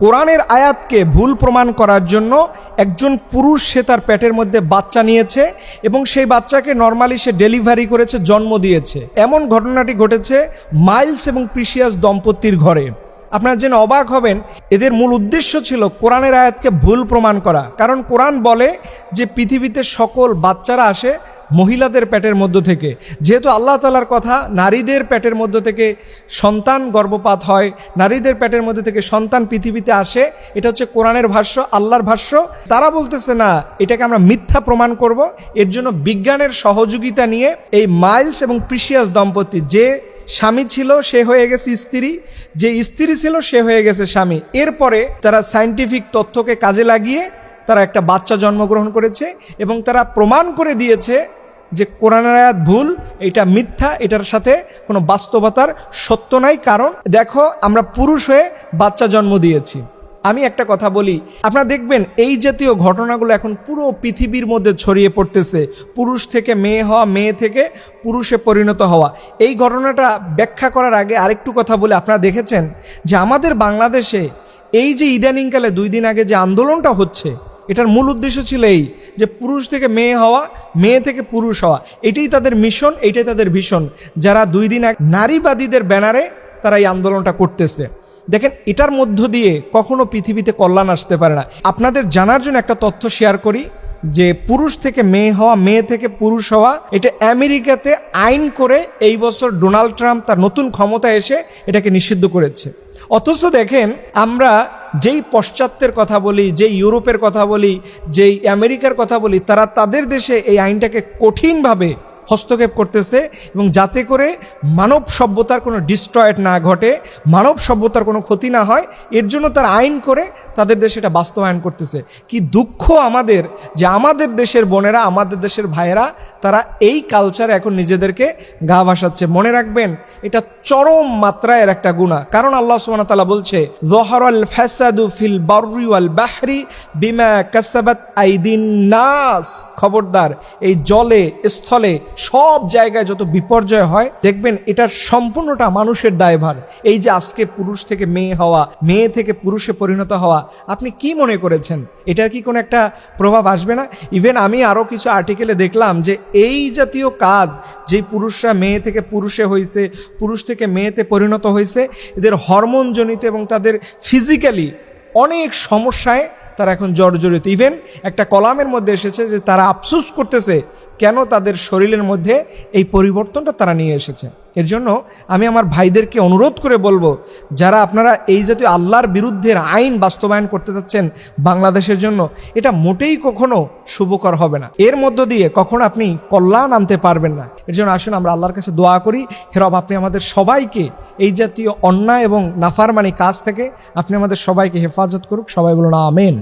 কোরআনের আয়াতকে ভুল প্রমাণ করার জন্য একজন পুরুষ সে তার পেটের মধ্যে বাচ্চা নিয়েছে এবং সেই বাচ্চাকে নর্মালি সে ডেলিভারি করেছে, জন্ম দিয়েছে। এমন ঘটনাটি ঘটেছে মাইলস এবং প্রিসিয়াস দম্পতির ঘরে। আপনারা যেন অবাক হবেন, এদের মূল উদ্দেশ্য ছিল কোরআনের আয়াতকে ভুল প্রমাণ করা। কারণ কোরআন বলে যে পৃথিবীতে সকল বাচ্চারা আসে মহিলাদের পেটের মধ্য থেকে। যেহেতু আল্লাহ তালার কথা, নারীদের পেটের মধ্য থেকে সন্তান গর্ভপাত হয়, নারীদের পেটের মধ্যে থেকে সন্তান পৃথিবীতে আসে, এটা হচ্ছে কোরআনের ভাষ্য, আল্লাহর ভাষ্য। তারা বলতেছে, না, এটাকে আমরা মিথ্যা প্রমাণ করব। এর জন্য বিজ্ঞানের সহযোগিতা নিয়ে এই মাইলস এবং প্রিসিয়াস দম্পতি যে স্বামী ছিল, সে হয়ে গেছে স্ত্রী। যে স্ত্রী ছিল, সে হয়ে গেছে স্বামী। এরপরে তারা সায়েন্টিফিক তথ্যকে কাজে লাগিয়ে তারা একটা বাচ্চা জন্মগ্রহণ করেছে এবং তারা প্রমাণ করে দিয়েছে যে কোরআনের আয়াত ভুল, এটা মিথ্যা, এটার সাথে কোনো বাস্তবতার সত্য নাই। কারণ দেখো, আমরা পুরুষ হয়ে বাচ্চা জন্ম দিয়েছি। আমি একটা কথা বলি, আপনারা দেখবেন এই জাতীয় ঘটনাগুলো এখন পুরো পৃথিবীর মধ্যে ছড়িয়ে পড়তেছে। পুরুষ থেকে মেয়ে হওয়া, মেয়ে থেকে পুরুষে পরিণত হওয়া। এই ঘটনাটা ব্যাখ্যা করার আগে আরেকটু কথা বলে, আপনারা দেখেছেন যে আমাদের বাংলাদেশে এই যে ইদানিংকালে দুই দিন আগে যে আন্দোলনটা হচ্ছে, এটার মূল উদ্দেশ্য ছিল এই যে পুরুষ থেকে মেয়ে হওয়া, মেয়ে থেকে পুরুষ হওয়া। এটাই তাদের মিশন এটাই তাদের ভীষণ। যারা দুই দিন এক নারীবাদীদের ব্যানারে তারা এই আন্দোলনটা করতেছে। দেখেন, এটার মধ্য দিয়ে কখনো পৃথিবীতে কল্যাণ আসতে পারে না। আপনাদের জানার জন্য একটা তথ্য শেয়ার করি, যে পুরুষ থেকে মেয়ে হওয়া, মেয়ে থেকে পুরুষ হওয়া, এটা আমেরিকাতে আইন করে এই বছর ডোনাল্ড ট্রাম্প তার নতুন ক্ষমতা এসে এটাকে নিষিদ্ধ করেছে। অথচ দেখেন, আমরা যেই পশ্চাত্যের কথা বলি, যেই ইউরোপের কথা বলি, যেই আমেরিকার কথা বলি, তারা তাদের দেশে এই আইনটাকে কঠিনভাবে হস্তক্ষেপ করতেছে এবং যাতে করে মানব সভ্যতার কোনো ডিস্ট্রয়েড না ঘটে, মানব সভ্যতার কোনো ক্ষতি না হয়, এর জন্য তার আইন করে তাদের দেশে এটা বাস্তবায়ন করতেছে। কি দুঃখ আমাদের যে আমাদের দেশের বোনেরা, আমাদের দেশের ভাইয়েরা তারা এই কালচারে এখন নিজেদেরকে গা ভাসাচ্ছে। মনে রাখবেন, এটা চরম মাত্রায় এর একটা গুণা। কারণ আল্লাহ তাআলা বলছে জহরাল ফাসাদু ফিল বাররি বাহরি বিমা কাসাবাত আইদিন নাস। খবরদার, এই জলে, স্থলে, সব জায়গায় যত বিপর্যয় হয়, দেখবেন এটার সম্পূর্ণটা মানুষের দায়ভার। এই যে আজকে পুরুষ থেকে মেয়ে হওয়া, মেয়ে থেকে পুরুষে পরিণত হওয়া, আপনি কি মনে করেছেন? এটার কি কোনো একটা প্রভাব আসবে না? ইভেন আমি আরও কিছু আর্টিকেলে দেখলাম যে এই জাতীয় কাজ যে পুরুষরা মেয়ে থেকে পুরুষে হয়েছে পুরুষ থেকে মেয়েতে পরিণত হয়েছে এদের হরমোনজনিত এবং তাদের ফিজিক্যালি অনেক সমস্যায় তারা এখন জর্জরিত। ইভেন একটা কলামের মধ্যে এসেছে যে তারা আফসুস করতেছে কেন তাদের শরীরের মধ্যে এই পরিবর্তনটা তারা নিয়ে এসেছে? এর জন্য আমি আমার ভাইদেরকে অনুরোধ করে বলব, যারা আপনারা এই জাতীয় আল্লাহর বিরুদ্ধের আইন বাস্তবায়ন করতে চাচ্ছেন বাংলাদেশের জন্য, এটা মোটেই কখনো শুভকর হবে না। এর মধ্য দিয়ে কখনো আপনি কল্যাণ আনতে পারবেন না। এর জন্য আসুন আমরা আল্লাহর কাছে দোয়া করি হেরব আপনি আমাদের সবাইকে এই জাতীয় অন্যায় এবং নাফারমানি কাজ থেকে আপনি আমাদের সবাইকে হেফাজত করুক, সবাই বলুন আমেন।